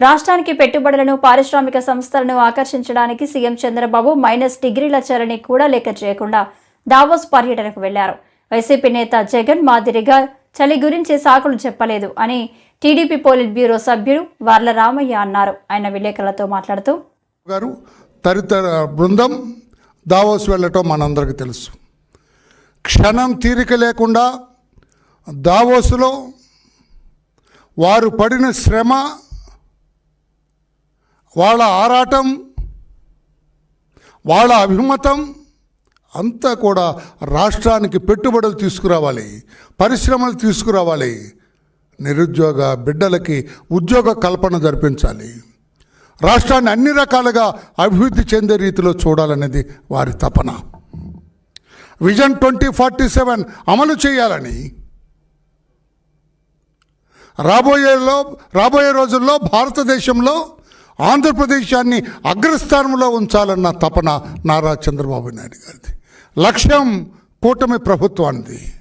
రాష్ట్రానికి పెట్టుబడులను పారిశ్రామిక సంస్థలను ఆకర్షించడానికి సీఎం చంద్రబాబు మైనస్ డిగ్రీల చరణి కూడా లెక్క చేయకుండా దావోస్ పర్యటనకు వెళ్ళారు. వైసీపీ నేత జగన్ మాదిరిగా చలి గురించి సాకులు చెప్పలేదు అని టీడీపీ పోలిట్ బ్యూరో సభ్యుడు వర్ల రామయ్య అన్నారు. ఆయన విలేకరులతో మాట్లాడుతూ గారు తదితర బృందం దావోస్ వెళ్ళటం మనందరికీ తెలుసు. క్షణం తీరిక లేకుండా దావోసులో వారు పడిన శ్రమ వాళ్ళ ఆరాటం వాళ్ళ అభిమతం అంతా కూడా రాష్ట్రానికి పెట్టుబడులు తీసుకురావాలి పరిశ్రమలు తీసుకురావాలి నిరుద్యోగ బిడ్డలకి ఉద్యోగ కల్పన జరిపించాలి. రాష్ట్రాన్ని అన్ని రకాలుగా అభివృద్ధి చెందే రీతిలో చూడాలనేది వారి తపన. విజన్ ట్వంటీ ఫార్టీ సెవెన్ అమలు చేయాలని రాబోయేలో రాబోయే రోజుల్లో భారతదేశంలో ఆంధ్రప్రదేశాన్ని అగ్రస్థానంలో ఉంచాలన్న తపన నారా చంద్రబాబు నాయుడు గారిది. లక్ష్యం కూటమి ప్రభుత్వానిది.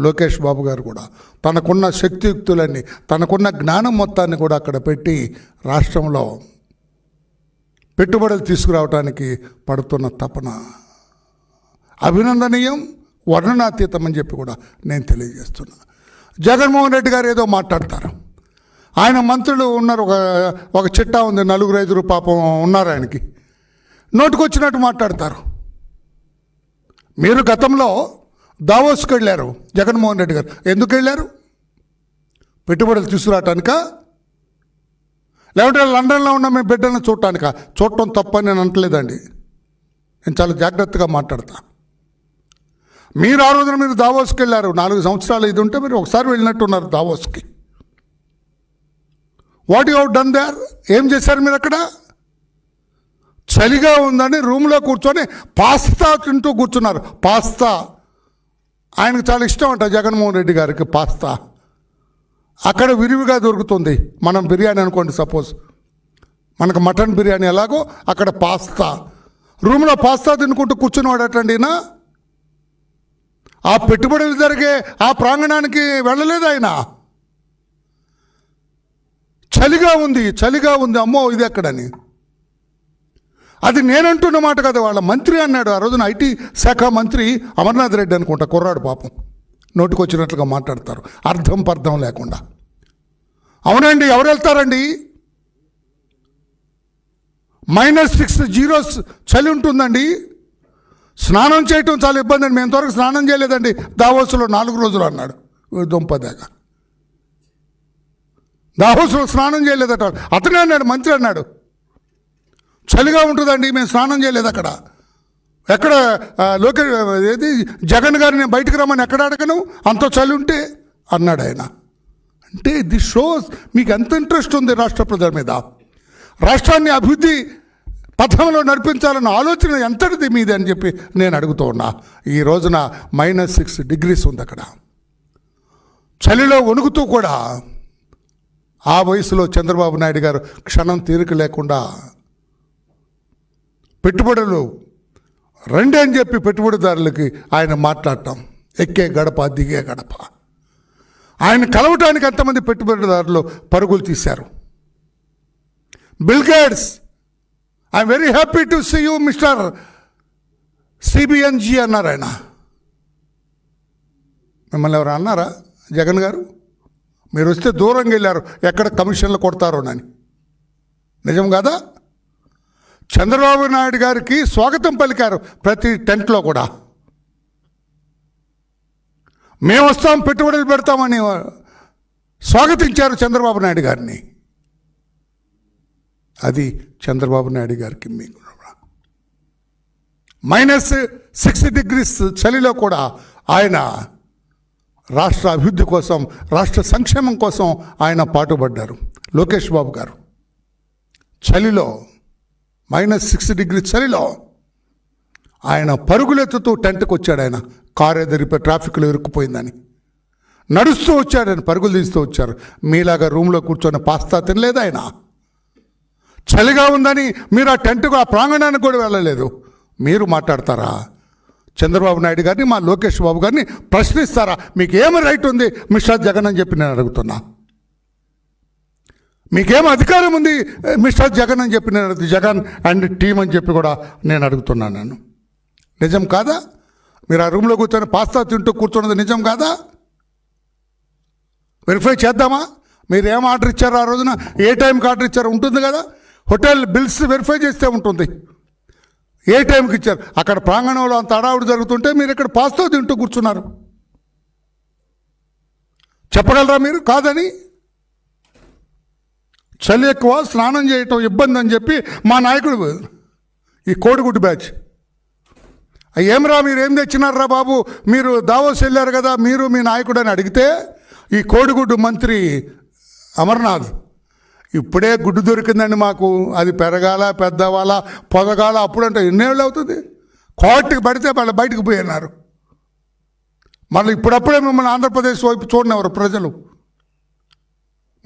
లోకేష్ బాబు గారు కూడా తనకున్న శక్తియుక్తులన్నీ తనకున్న జ్ఞానం మొత్తాన్ని కూడా అక్కడ పెట్టి రాష్ట్రంలో పెట్టుబడులు తీసుకురావడానికి పడుతున్న తపన. అభినందనీయం వర్ణనాతీతం అని చెప్పి కూడా నేను తెలియజేస్తున్నా. జగన్మోహన్ రెడ్డి గారు ఏదో మాట్లాడతారు. ఆయన మంత్రులు ఉన్నారు. ఒక ఒక చిట్టా ఉంది. నలుగురు ఐదుగురు పాపం ఉన్నారు ఆయనకి. నోటుకొచ్చినట్టు మాట్లాడతారు. మీరు గతంలో దావోస్కి వెళ్ళారు జగన్మోహన్ రెడ్డి గారు. ఎందుకు వెళ్ళారు? పెట్టుబడులు తీసుకురావటానికా? లేకుంటే లండన్లో ఉన్న మీ బిడ్డలను చూడటానికా? చూడటం తప్పని నేను అంటలేదండి నేను చాలా జాగ్రత్తగా మాట్లాడతా. మీరు ఆ రోజున మీరు దావోస్కి వెళ్ళారు. నాలుగు సంవత్సరాలు ఇది ఉంటే మీరు ఒకసారి వెళ్ళినట్టున్నారు దావోస్కి. వాట్ యు డన్ దేర్ ఏం చేశారు మీరు అక్కడ? చలిగా ఉందని రూమ్లో కూర్చొని పాస్తా తింటూ కూర్చున్నారు. పాస్తా. ఆయనకు చాలా ఇష్టం అంట జగన్మోహన్ రెడ్డి గారికి పాస్తా. అక్కడ విరివిగా దొరుకుతుంది. మనం బిర్యానీ అనుకోండి సపోజ్. మనకు మటన్ బిర్యానీ ఎలాగో అక్కడ పాస్తా. రూమ్లో పాస్తా తినుకుంటూ కూర్చుని నా ఆ పెట్టుబడులు జరిగే ఆ ప్రాంగణానికి వెళ్ళలేదు ఆయన? చలిగా ఉంది చలిగా ఉంది. అమ్మో ఇది ఎక్కడని? అది నేనంటున్న మాట కదా వాళ్ళ మంత్రి అన్నాడు. ఆ రోజున ఐటీ శాఖ మంత్రి అమర్నాథ్ రెడ్డి అనుకుంటా కుర్రాడు పాపం. నోటికొచ్చినట్లుగా మాట్లాడతారు. అర్థం పర్థం లేకుండా. అవునండి ఎవరు వెళ్తారండి? మైనస్ సిక్స్ జీరోస్ చలి ఉంటుందండి. స్నానం చేయటం చాలా ఇబ్బంది అండి. మేము త్వరగా స్నానం చేయలేదండి. దావోసులో నాలుగు రోజులు అన్నాడు. దుంపదాకా దాహోసు స్నానం చేయలేదట. అతనే అన్నాడు మంత్రి అన్నాడు. చలిగా ఉంటుందండి మేము స్నానం చేయలేదు అక్కడ. ఎక్కడ ఆ, లోకే ఏది జగన్ గారిని నేను బయటకు రమ్మని ఎక్కడ అడగను? అంత చలి ఉంటే అన్నాడు ఆయన. అంటే ది షోస్ మీకు ఎంత ఇంట్రెస్ట్ ఉంది రాష్ట్ర ప్రజల మీద? రాష్ట్రాన్ని అభివృద్ధి పథంలో నడిపించాలన్న ఆలోచన ఎంతటిది మీది అని చెప్పి నేను అడుగుతూ ఉన్నా. ఈ రోజున మైనస్ సిక్స్ డిగ్రీస్ ఉంది అక్కడ. చలిలో వణుకుతూ కూడా ఆ వయసులో చంద్రబాబు నాయుడు గారు క్షణం తీరిక లేకుండా పెట్టుబడులు రండి అని చెప్పి పెట్టుబడిదారులకి ఆయన మాట్లాడటం. ఎక్కే గడప దిగే గడప. ఆయన కలవటానికి ఎంతమంది పెట్టుబడిదారులు పరుగులు తీశారు? Bill Gates I'm very happy to see you mister సిబిఎన్జీ అన్నారు ఆయన. మిమ్మల్ని ఎవరు అన్నారా? జగన్ గారు? మీరు వస్తే దూరంగా వెళ్ళారు. ఎక్కడ కమిషన్లు కొడతారోనని నిజం కాదా? చంద్రబాబు నాయుడు గారికి స్వాగతం పలికారు ప్రతి టెంట్లో కూడా. మేము వస్తాం పెట్టుబడులు పెడతామని స్వాగతించారు చంద్రబాబు నాయుడు గారిని. అది చంద్రబాబు నాయుడు గారికి మీకు మైనస్ సిక్స్ డిగ్రీస్ చలిలో కూడా ఆయన రాష్ట్ర అభివృద్ధి కోసం రాష్ట్ర సంక్షేమం కోసం ఆయన పాటుపడ్డారు. లోకేష్ బాబు గారు. చలిలో మైనస్ సిక్స్ డిగ్రీ చలిలో ఆయన పరుగులెత్తుతూ టెంట్కి వచ్చాడు ఆయన. కారు ఎదిరిపోయి ట్రాఫిక్లో ఇరుక్కుపోయిందని. నడుస్తూ వచ్చాడు ఆయన పరుగులు తీస్తూ వచ్చారు. మీలాగా రూమ్లో కూర్చొని పాస్తా తినలేదు ఆయన. చలిగా ఉందని మీరు ఆ టెంట్కు ఆ ప్రాంగణానికి కూడా వెళ్ళలేదు. మీరు మాట్లాడతారా? చంద్రబాబు నాయుడు గారిని మా లోకేష్ బాబు గారిని ప్రశ్నిస్తారా? మీకు ఏమి రైట్ ఉంది? మిస్టర్ జగన్ అని చెప్పి నేను అడుగుతున్నా. మీకేం అధికారం ఉంది? మిస్టర్ జగన్ అని చెప్పి నేను జగన్ అండ్ టీం అని చెప్పి కూడా నేను అడుగుతున్నాను నేను. నిజం కాదా? మీరు ఆ రూమ్లో కూర్చొని పాస్తా తింటూ కూర్చున్నది నిజం కాదా? వెరిఫై చేద్దామా? మీరు ఏం ఆర్డర్ ఇచ్చారు ఆ రోజున? ఏ టైంకి ఆర్డర్ ఇచ్చారు? ఉంటుంది కదా? హోటల్ బిల్స్ వెరిఫై చేస్తే ఉంటుంది. ఏ టైంకి ఇచ్చారు? అక్కడ ప్రాంగణంలో అంత అడావుడు జరుగుతుంటే మీరు ఇక్కడ పాస్తో తింటూ కూర్చున్నారు. చెప్పగలరా మీరు? కాదని? చలి ఎక్కువ స్నానం చేయటం ఇబ్బంది అని చెప్పి మా నాయకుడు ఈ కోడిగుడ్డు బ్యాచ్. ఏమరా మీరు ఏం తెచ్చినారా బాబు? మీరు దావోస్ వెళ్ళారు కదా మీరు మీ నాయకుడు అని అడిగితే ఈ కోడిగుడ్డు మంత్రి అమర్నాథ్ ఇప్పుడే గుడ్డు దొరికిందండి మాకు. అది పెరగాల పెద్దవాళ్ళ పొదగాల అప్పుడంటే ఎన్నేళ్ళు అవుతుంది? కోర్టుకి పడితే వాళ్ళు బయటకు పోయినారు. మళ్ళీ ఇప్పుడప్పుడే మిమ్మల్ని ఆంధ్రప్రదేశ్ వైపు చూడనివారు ప్రజలు.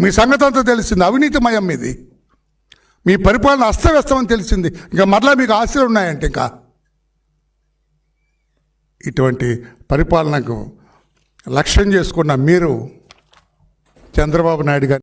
మీ సంగతి అంతా తెలిసింది. అవినీతిమయం మీది. మీ పరిపాలన అస్తవ్యస్తమని తెలిసింది. ఇంకా మరలా మీకు ఆశలు ఉన్నాయంటే ఇంకా? ఇటువంటి పరిపాలనకు లక్ష్యం చేసుకున్న మీరు చంద్రబాబు నాయుడు గారు